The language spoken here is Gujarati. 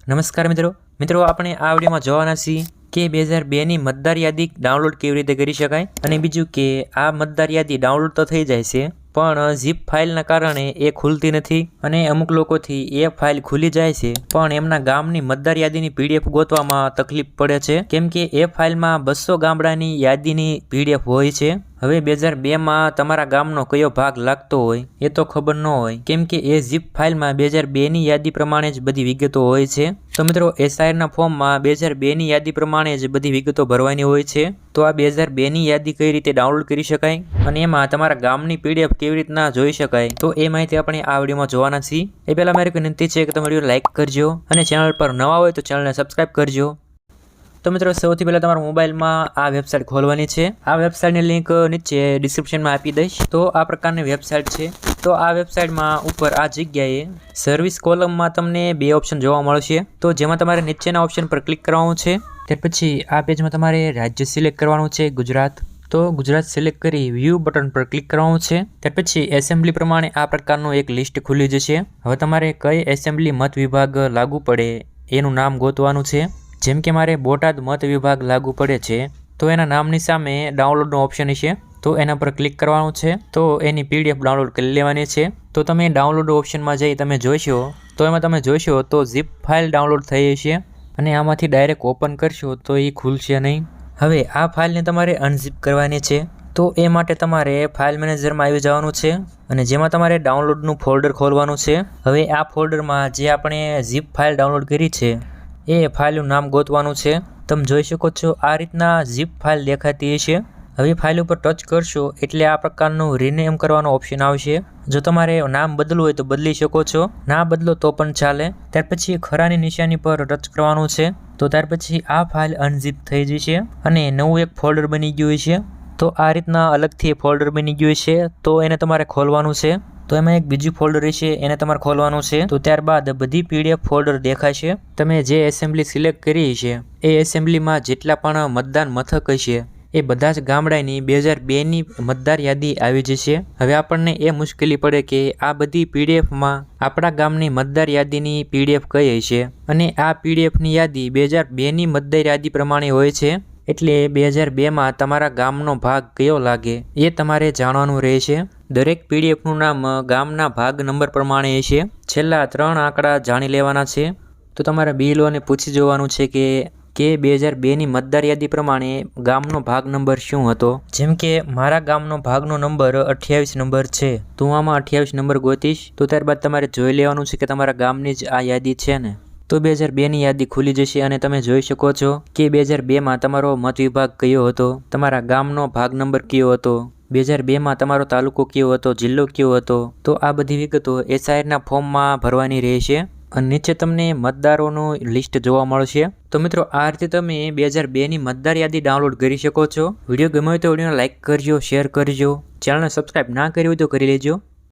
નમસ્કાર મિત્રો. મિત્રો, આપણે આ વિડીયોમાં જોવાના છીએ કે બે હજાર બેની મતદાર યાદી ડાઉનલોડ કેવી રીતે કરી શકાય અને બીજું કે આ મતદાર યાદી ડાઉનલોડ તો થઈ જાય છે પણ ઝીપ ફાઇલના કારણે એ ખુલતી નથી અને અમુક લોકોથી એ ફાઇલ ખુલી જાય છે. પણ એમના ગામની મતદાર યાદીની પીડીએફ ગોતવામાં તકલીફ પડે છે. કેમ કે એ ફાઇલમાં બસો ગામડાની યાદીની પીડીએફ હોય છે. હવે બે હજાર બેમાં તમારા ગામનો કયો ભાગ લાગતો હોય એ તો ખબર ન હોય. કેમ કે એ ઝીપ ફાઇલમાં બે હજાર બેની યાદી પ્રમાણે જ બધી વિગતો હોય છે. તો મિત્રો, એસઆઈઆરના ફોર્મમાં બે હજાર બેની યાદી પ્રમાણે જ બધી વિગતો ભરવાની હોય છે. તો આ બે હજાર બેની યાદી કઈ રીતે ડાઉનલોડ કરી શકાય અને એમાં તમારા ગામની પીડીએફ કેવી રીતના જોઈ શકાય? તો એ માહિતી આપણે આ વિડીયોમાં જોવાના છીએ. એ પહેલાં મારી વિનંતી છે કે તમે વીડિયો લાઇક કરજો અને ચેનલ પર નવા હોય તો ચેનલને સબસ્ક્રાઇબ કરજો. તો મિત્રો, સૌથી પહેલાં તમારા મોબાઈલમાં આ વેબસાઇટ ખોલવાની છે. આ વેબસાઇટની લિંક નીચે ડિસ્ક્રિપ્શનમાં આપી દઈશ. તો આ પ્રકારની વેબસાઇટ છે. તો આ વેબસાઇટમાં ઉપર આ જગ્યાએ સર્વિસ કોલમમાં તમને બે ઓપ્શન જોવા મળશે. તો જેમાં તમારે નીચેના ઓપ્શન પર ક્લિક કરવાનું છે. ત્યાર પછી આ પેજમાં તમારે રાજ્ય સિલેક્ટ કરવાનું છે, ગુજરાત. તો ગુજરાત સિલેક્ટ કરી વ્યૂ બટન પર ક્લિક કરવાનું છે. ત્યાર પછી એસેમ્બલી પ્રમાણે આ પ્રકારનું એક લિસ્ટ ખુલી જશે. હવે તમારે કઈ એસેમ્બલી મત વિભાગ લાગુ પડે એનું નામ ગોતવાનું છે. જેમ કે મારે બોટાદ મત વિભાગ લાગુ પડે છે, તો એના નામની સામે ડાઉનલોડનો ઓપ્શન છે તો એના પર ક્લિક કરવાનું છે. તો એની પીડીએફ ડાઉનલોડ કરી લેવાની છે. તો તમે ડાઉનલોડ ઓપ્શનમાં જઈ તમે જોઈશો, તો એમાં તમે જોઈશો તો ઝીપ ફાઇલ ડાઉનલોડ થઈ હશે અને આમાંથી ડાયરેક્ટ ઓપન કરશો તો એ ખુલશે નહીં. હવે આ ફાઇલને તમારે અનઝીપ કરવાની છે. તો એ માટે તમારે ફાઇલ મેનેજરમાં આવી જવાનું છે અને જેમાં તમારે ડાઉનલોડનું ફોલ્ડર ખોલવાનું છે. હવે આ ફોલ્ડરમાં જે આપણે ઝીપ ફાઇલ ડાઉનલોડ કરી છે, એ ફાઇલનું નામ ગોતવાનું છે. તમે જોઈ શકો છો આ રીતના ઝીપ ફાઇલ દેખાતી હશે. હવે ફાઇલ ઉપર ટચ કરશો એટલે આ પ્રકારનું રિનેમ કરવાનો ઓપ્શન આવશે. જો તમારે નામ બદલવું હોય તો બદલી શકો છો. ના બદલો તો પણ ચાલે. ત્યાર પછી ખરાની નિશાની પર ટચ કરવાનું છે. તો ત્યાર પછી આ ફાઇલ અનઝીપ થઈ જશે અને નવું એક ફોલ્ડર બની ગયું છે તો આ રીતના અલગથી ફોલ્ડર બની ગયું છે તો એને તમારે ખોલવાનું છે. તો એમાં એક બીજું ફોલ્ડર છે એને તમારે ખોલવાનું છે. તો ત્યારબાદ બધી પીડીએફ ફોલ્ડર દેખાશે. તમે જે એસેમ્બલી સિલેક્ટ કરી છે, એ એસેમ્બલીમાં જેટલા પણ મતદાન મથક હશે એ બધા જ ગામડાની બે હજાર બેની મતદાર યાદી આવી જશે. હવે આપણને એ મુશ્કેલી પડે કે આ બધી પીડીએફમાં આપણા ગામની મતદાર યાદીની પીડીએફ કઈ હશે અને આ પીડીએફની યાદી બે હજાર બેની મતદાર યાદી પ્રમાણે હોય છે? એટલે બે હજાર બેમાં તમારા ગામનો ભાગ કયો લાગે? એ તમારે જાણવાનું રહેશે. દરેક પીડીએફનું નામ ગામના ભાગ નંબર પ્રમાણે હશે છેલ્લા ત્રણ આંકડા જાણી લેવાના છે. તો તમારા બિલોને પૂછી જોવાનું છે કે કે બે હજાર બેની મતદાર યાદી પ્રમાણે ગામનો ભાગ નંબર શું હતો? જેમ કે, મારા ગામનો ભાગનો નંબર અઠ્યાવીસ નંબર છે. તો આમાં અઠ્યાવીસ નંબર ગોતીશ, તો ત્યારબાદ તમારે જોઈ લેવાનું છે કે તમારા ગામની જ આ યાદી છે ને. તો બે હજાર બેની યાદી ખુલી જશે અને તમે જોઈ શકો છો કે બે હજાર બેમાં તમારો મત વિભાગ કયો હતો, તમારા ગામનો ભાગ નંબર કયો હતો, બે હજાર બેમાં તમારો તાલુકો કયો હતો, જિલ્લો કયો હતો. તો આ બધી વિગતો એસઆઈઆરના ફોર્મમાં ભરવાની રહેશે. નીચે તમને મતદારોનું લિસ્ટ જોવા મળશે. તો મિત્રો, આ રીતે તમે બે હજાર બેની મતદાર યાદી ડાઉનલોડ કરી શકો છો. વીડિયો ગમ્યો હોય તો વિડીયોને લાઇક કરજો, શેર કરજો. ચેનલને સબસ્ક્રાઈબ ના કરી હોય તો કરી લેજો.